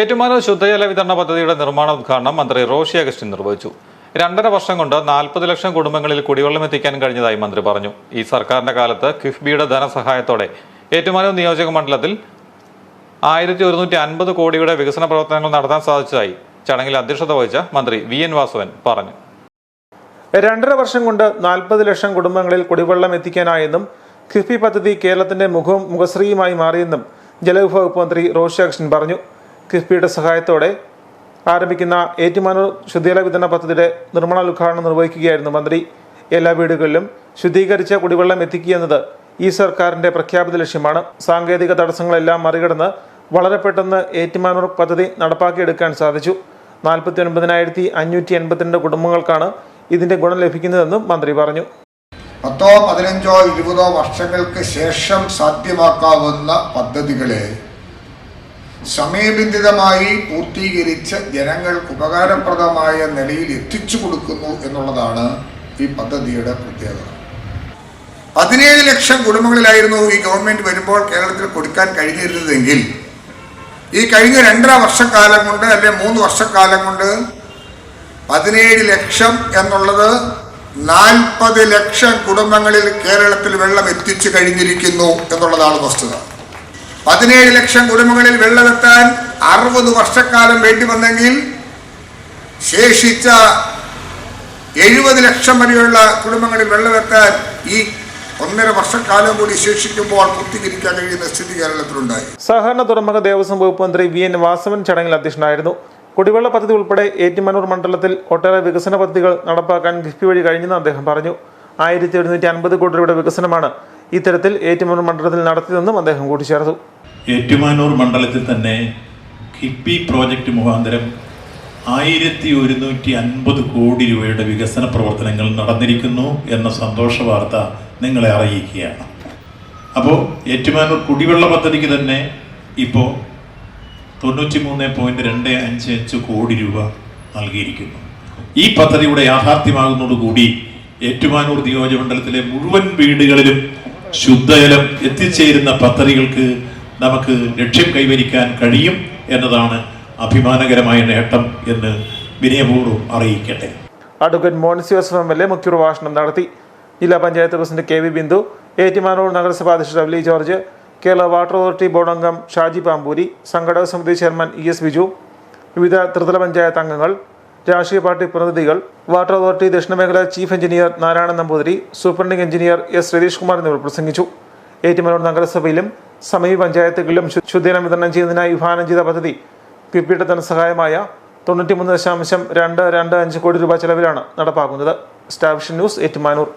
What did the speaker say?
ഏറ്റുമാനൂർ ശുദ്ധജല വിതരണ പദ്ധതിയുടെ നിർമ്മാണ ഉദ്ഘാടനം മന്ത്രി റോഷി അഗസ്റ്റിൻ നിർവഹിച്ചു. രണ്ടര വർഷം കൊണ്ട് നാൽപ്പത് ലക്ഷം കുടുംബങ്ങളിൽ കുടിവെള്ളം എത്തിക്കാൻ കഴിഞ്ഞതായി മന്ത്രി പറഞ്ഞു. ഈ സർക്കാരിന്റെ കാലത്ത് കിഫ്ബിയുടെ ധനസഹായത്തോടെ ഏറ്റുമാനൂർ നിയോജക മണ്ഡലത്തിൽ ആയിരത്തി ഒരുന്നൂറ്റി അൻപത് കോടിയുടെ വികസന പ്രവർത്തനങ്ങൾ നടത്താൻ സാധിച്ചതായി ചടങ്ങിൽ അധ്യക്ഷത വഹിച്ച മന്ത്രി വി എൻ വാസവൻ പറഞ്ഞു. രണ്ടര വർഷം കൊണ്ട് നാൽപ്പത് ലക്ഷം കുടുംബങ്ങളിൽ കുടിവെള്ളം എത്തിക്കാനായെന്നും കിഫ്ബി പദ്ധതി കേരളത്തിന്റെ മുഖവും മുഖശ്രീയുമായി മാറിയെന്നും ജലവിഭവ വകുപ്പ് മന്ത്രി റോഷി അഗസ്റ്റിൻ പറഞ്ഞു. കിഫ്ബിയുടെ സഹായത്തോടെ ആരംഭിക്കുന്ന ഏറ്റുമാനൂർ ശുദ്ധജല വിതരണ പദ്ധതിയുടെ നിർമ്മാണോദ്ഘാടനം നിർവഹിക്കുകയായിരുന്നു മന്ത്രി. എല്ലാ വീടുകളിലും ശുദ്ധീകരിച്ച കുടിവെള്ളം എത്തിക്കുകയെന്നത് ഈ സർക്കാരിന്റെ പ്രഖ്യാപിത ലക്ഷ്യമാണ്. സാങ്കേതിക തടസ്സങ്ങളെല്ലാം മറികടന്ന് വളരെ പെട്ടെന്ന് ഏറ്റുമാനൂർ പദ്ധതി നടപ്പാക്കിയെടുക്കാൻ സാധിച്ചു. നാൽപ്പത്തി ഒൻപതിനായിരത്തി അഞ്ഞൂറ്റി എൺപത്തിരണ്ട് കുടുംബങ്ങൾക്കാണ് ഇതിന്റെ ഗുണം ലഭിക്കുന്നതെന്നും മന്ത്രി പറഞ്ഞു. പത്തോ പതിനഞ്ചോ ഇരുപതോ വർഷങ്ങൾക്ക് ശേഷം സാധ്യമാക്കാവുന്ന പദ്ധതികളെ സമയബന്ധിതമായി പൂർത്തീകരിച്ച് ജനങ്ങൾക്ക് ഉപകാരപ്രദമായ നിലയിൽ എത്തിച്ചു കൊടുക്കുന്നു എന്നുള്ളതാണ് ഈ പദ്ധതിയുടെ പ്രത്യേകത. പതിനേഴ് ലക്ഷം കുടുംബങ്ങളിലായിരുന്നു ഈ ഗവൺമെന്റ് വരുമ്പോൾ കേരളത്തിൽ കൊടുക്കാൻ കഴിഞ്ഞിരുന്നതെങ്കിൽ ഈ കഴിഞ്ഞ രണ്ടര വർഷക്കാലം കൊണ്ട് അല്ലെ മൂന്ന് വർഷക്കാലം കൊണ്ട് പതിനേഴ് ലക്ഷം എന്നുള്ളത് നാൽപ്പത് ലക്ഷം കുടുംബങ്ങളിൽ കേരളത്തിൽ വെള്ളം എത്തിച്ചു കഴിഞ്ഞിരിക്കുന്നു എന്നുള്ളതാണ് വസ്തുത. പതിനേഴ് ലക്ഷം കുടുംബങ്ങളിൽ വെള്ളമെത്താൻ അറുപത് വർഷക്കാലം വേണ്ടി വന്നെങ്കിൽ ശേഷിച്ച എഴുപത് ലക്ഷം വരെയുള്ള കുടുംബങ്ങളിൽ വെള്ളമെത്താൻ ഈ ഒന്നര വർഷക്കാലം കൂടി ശേഷിക്കുമ്പോൾ പൂർത്തീകരിക്കാൻ കഴിയുന്ന സ്ഥിതി കേരളത്തിലുണ്ടായി. സഹകരണ തുറമുഖ ദേവസ്വം വകുപ്പ് മന്ത്രി വി എൻ വാസവൻ ചടങ്ങിൽ അധ്യക്ഷനായിരുന്നു. കുടിവെള്ള പദ്ധതി ഉൾപ്പെടെ ഏറ്റുമാനൂർ മണ്ഡലത്തിൽ ഒട്ടേറെ വികസന പദ്ധതികൾ നടപ്പാക്കാൻ കിഫ്ബി വഴി കഴിഞ്ഞെന്ന് അദ്ദേഹം പറഞ്ഞു. ആയിരത്തി ഒരുന്നൂറ്റി അൻപത് കോടി രൂപയുടെ വികസനമാണ് ഇത്തരത്തിൽ ഏറ്റുമാനൂർ മണ്ഡലത്തിൽ നടത്തിയതെന്നും അദ്ദേഹം കൂട്ടിച്ചേർത്തു. ഏറ്റുമാനൂർ മണ്ഡലത്തിൽ തന്നെ കിപ്പി പ്രോജക്റ്റ് മുഖാന്തരം ആയിരത്തി ഒരുന്നൂറ്റി അൻപത് കോടി രൂപയുടെ വികസന പ്രവർത്തനങ്ങൾ നടന്നിരിക്കുന്നു എന്ന സന്തോഷ വാർത്ത നിങ്ങളെ അറിയിക്കുകയാണ്. അപ്പോൾ ഏറ്റുമാനൂർ കുടിവെള്ള പദ്ധതിക്ക് തന്നെ ഇപ്പോൾ തൊണ്ണൂറ്റി മൂന്ന് പോയിന്റ് രണ്ട് അഞ്ച് അഞ്ച് കോടി രൂപ നൽകിയിരിക്കുന്നു. ഈ പദ്ധതിയുടെ യാഥാർത്ഥ്യമാകുന്നതോടുകൂടി ഏറ്റുമാനൂർ നിയോജകമണ്ഡലത്തിലെ മുഴുവൻ വീടുകളിലും ശുദ്ധജലം എത്തിച്ചേരുന്ന പദ്ധതികൾക്ക് നമുക്ക് ലക്ഷ്യം കൈവരിക്കാൻ കഴിയും എന്നതാണ് അഭിമാനകരമായ നേട്ടം എന്ന് വിനയപൂർവം അറിയിക്കട്ടെ. Advocate Monsy M L A മുഖ്യപ്രഭാഷണം നടത്തി. ജില്ലാ panchayat president K V Bindu Ettumanoor നഗരസഭാ അധ്യക്ഷ W George Kerala water authority board അംഗം ഷാജി പാമ്പൂരി സംഘടക സമിതി ചെയർമാൻ ഇ എസ് ബിജു വിവിധ ത്രിതല പഞ്ചായത്ത് അംഗങ്ങൾ രാഷ്ട്രീയ പാർട്ടി പ്രതിനിധികൾ water authority ദക്ഷിണമേഖല chief engineer Narayanan Namboothiri superintending engineer S Ratheesh Kumar എന്നിവർ പ്രസംഗിച്ചു. ഏറ്റുമാനൂർ നഗരസഭയിലും സമീപ പഞ്ചായത്തുകളിലും ശുദ്ധജലം വിതരണം ചെയ്യുന്നതിനായി വിഭാവനം ചെയ്ത പദ്ധതി കിഫ്ബിയുടെ ധനസഹായമായ തൊണ്ണൂറ്റിമൂന്ന് ദശാംശം രണ്ട് രണ്ട് അഞ്ച് കോടി രൂപ ചെലവിലാണ് നടപ്പാക്കുന്നത്. Star Vision news Ettumanoor.